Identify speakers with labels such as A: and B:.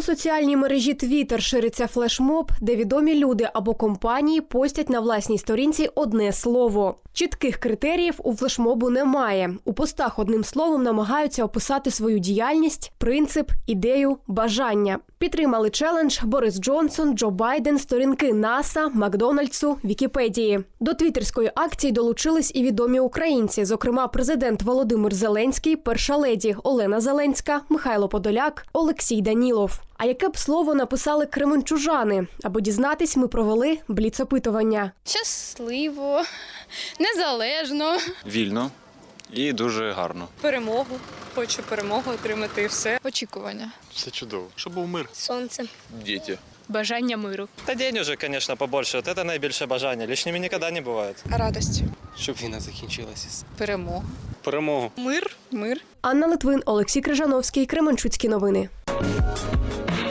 A: У соціальній мережі Twitter шириться флешмоб, де відомі люди або компанії постять на власній сторінці одне слово. Чітких критеріїв у флешмобу немає. У постах одним словом намагаються описати свою діяльність, принцип, ідею, бажання. Підтримали челендж Борис Джонсон, Джо Байден, сторінки НАСА, Макдональдсу, Вікіпедії. До твіттерської акції долучились і відомі українці, зокрема, президент Володимир Зеленський, перша леді Олена Зеленська, Михайло Подоляк, Олексій Данілов. А яке б слово написали кременчужани? Аби дізнатись, ми провели бліцопитування.
B: Щасливо, незалежно.
C: вільно і дуже гарно.
D: перемогу. Хочу перемогу отримати і все.
B: Очікування.
E: Все чудово.
F: Щоб був мир.
G: Сонце.
E: Діти.
D: Бажання миру.
H: Та день уже, конечно, побольше. От это найбільше бажання. Лишніми ніколи не буває.
B: Радость.
F: Щоб війна закінчилася.
B: Перемога.
F: Перемогу.
D: Мир, мир.
A: Анна Литвин, Олексій Крижановський, Кременчуцькі новини. あ!